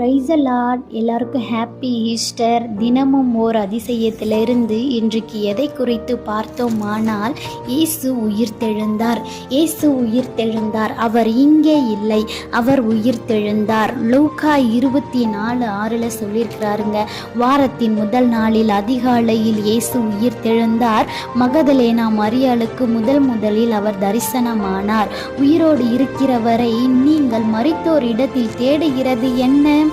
Price lord எல்லாருக்கும் happy Easter தினமும் ஓர் அதிசயத்திலிருந்து இன்றைக்கு எதை குறித்து பார்த்தோமானால் இயேசு உயிர்த்தெழுந்தார் இயேசு உயிர்த்தெழுந்தார் அவர் இங்கே இல்லை. அவர் உயிர்த்தெழுந்தார் லூக்கா இருபத்தி நாலு ஆறில் சொல்லியிருக்கிறாருங்க. வாரத்தின் முதல் நாளில் அதிகாலையில் இயேசு உயிர்த்தெழுந்தார் மகதலேனா மரியாளுக்கு முதல் முதலில் அவர் தரிசனமானார். உயிரோடு இருக்கிறவரை நீங்கள் மறித்தோர் இடத்தில் தேடுகிறது என்ன?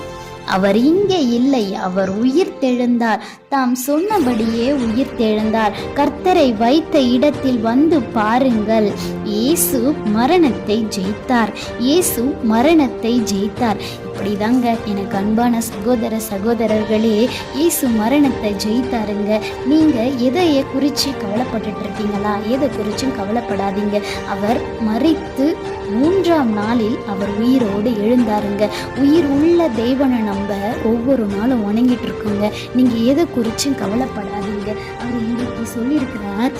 அவர் இங்கே இல்லை அவர் உயிர் தெழுந்தார். தாம் சொன்னபடியே உயிர்த்தெழுந்தார் கர்த்தரை வைத்த இடத்தில் வந்து பாருங்கள். இயேசு மரணத்தை ஜெயித்தார். இயேசு மரணத்தை ஜெயித்தார். இப்படிதாங்க எனக்கு அன்பான சகோதர சகோதரர்களே இயேசு மரணத்தை ஜெயித்தாருங்க. நீங்கள் எதையை குறித்து கவலைப்பட்டுட்டு இருக்கீங்களா? எதை குறிச்சும் கவலைப்படாதீங்க. அவர் மறித்து மூன்றாம் நாளில் அவர் உயிரோடு எழுந்தாருங்க. உயிர் உள்ள தேவனை நம்ம ஒவ்வொரு நாளும் வணங்கிட்டு இருக்கோங்க. நீங்கள் எதை குறிச்சும் கவலைப்படாதீங்க. அவர் இன்றைக்கு சொல்லியிருக்கிறார்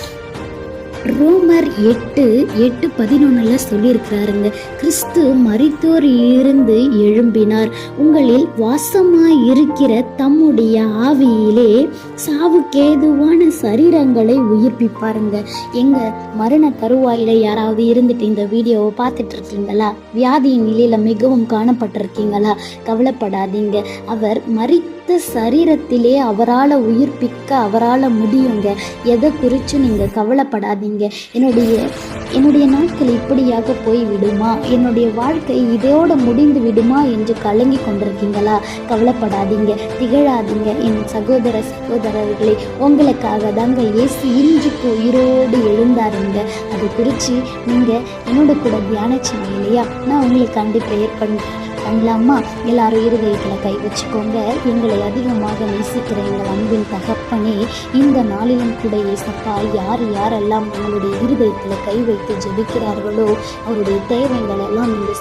ரோமர் எட்டு எட்டு பதினொன்றில் சொல்லியிருக்கிறாருங்க. கிறிஸ்து மறித்தோர் இருந்து எழும்பினார். உங்களில் வாசமாய் இருக்கிற தம்முடைய ஆவியிலே சாவுக்கேதுவான சரீரங்களை உயிர்ப்பிப்பாருங்க. எங்க மரண தருவாயில யாராவது இருந்துட்டு இந்த வீடியோவை பார்த்துட்டு இருக்கீங்களா வியாதியின் நிலையில மிகவும் காணப்பட்டிருக்கீங்களா? கவலைப்படாதீங்க. அவர் மறித்த சரீரத்திலே அவரால் உயிர்ப்பிக்க அவரால் முடியுங்க. எதை குறித்து நீங்கள் கவலைப்படாதீங்க. என்னுடைய என்னுடைய நாட்கள் இப்படியாக போய் விடுமா என்னுடைய வாழ்க்கை இதோடு முடிந்து விடுமா என்று கலங்கி கொண்டிருக்கீங்களா? கவலைப்படாதீங்க திகழாதீங்க. என் சகோதர சகோதரர்களே உங்களுக்காக தாங்க இயேசு இன்றைக்கு உயிரோடு எழுந்தாருங்க. அது குறித்து நீங்கள் என்னோட கூட தியானிச்சீங்க இல்லையா? நான் உங்களுக்கு ப்ரேயர் பண்ணுறேன் பண்ணலாமா எல்லாரும் இருதயத்தில் கை வச்சுக்கோங்க. எங்களை அதிகமாக நேசிக்கிற எங்கள் அன்பின் தகப்பனே இந்த நாளிலும் கூட ஏசப்பா யார் யாரெல்லாம் உங்களுடைய இருதயத்தில் கை வைத்து ஜெபிக்கிறார்களோ அவருடைய தேவைகள் எல்லாம் நீங்கள்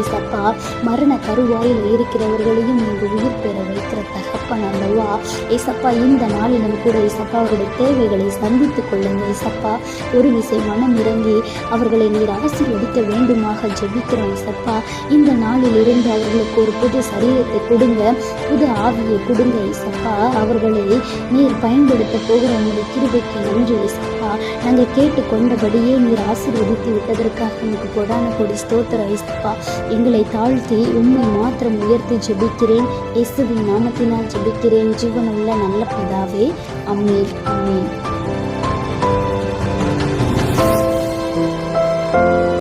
ஏசப்பா மரண கருவாயில் இருக்கிறவர்களையும் நீங்கள் உயிர் பெற வைக்கிற தகப்பன் அல்லவா? ஏசப்பா இந்த நாளிலும் கூட ஏசப்பா அவருடைய தேவைகளை சந்தித்துக் கொள்ளுங்க ஏசப்பா. ஒரு விசை மனம் இறங்கி அவர்களை நீர் ஆசீர்வதிக்க வேண்டுமாக ஜெபிக்கிறோம் ஏசப்பா. இந்த நாளில் இருந்து அவர்களுக்கு ஒரு புது சரீரத்தை கொடுங்க புது ஆவியை கொடுங்க ஏசப்பா. அவர்களை நீர் பயன்படுத்த போகிற உங்களுடைய கிருபைக்கு நன்றி ஏசப்பா. நாங்கள் கேட்டுக்கொண்டபடியே நீர் ஆசீர்வதித்து விட்டதற்காக எனக்கு கொடான கொடி ஸ்தோத்திர ஏசப்பா. எங்களை தாழ்த்தி உண்மை மாத்திரம் உயர்த்தி ஜெபிக்கிறேன். இயேசுவின் நாமத்தினால் ஜெபிக்கிறேன். ஜீவனுள்ள நல்ல பிதாவே. Amen amen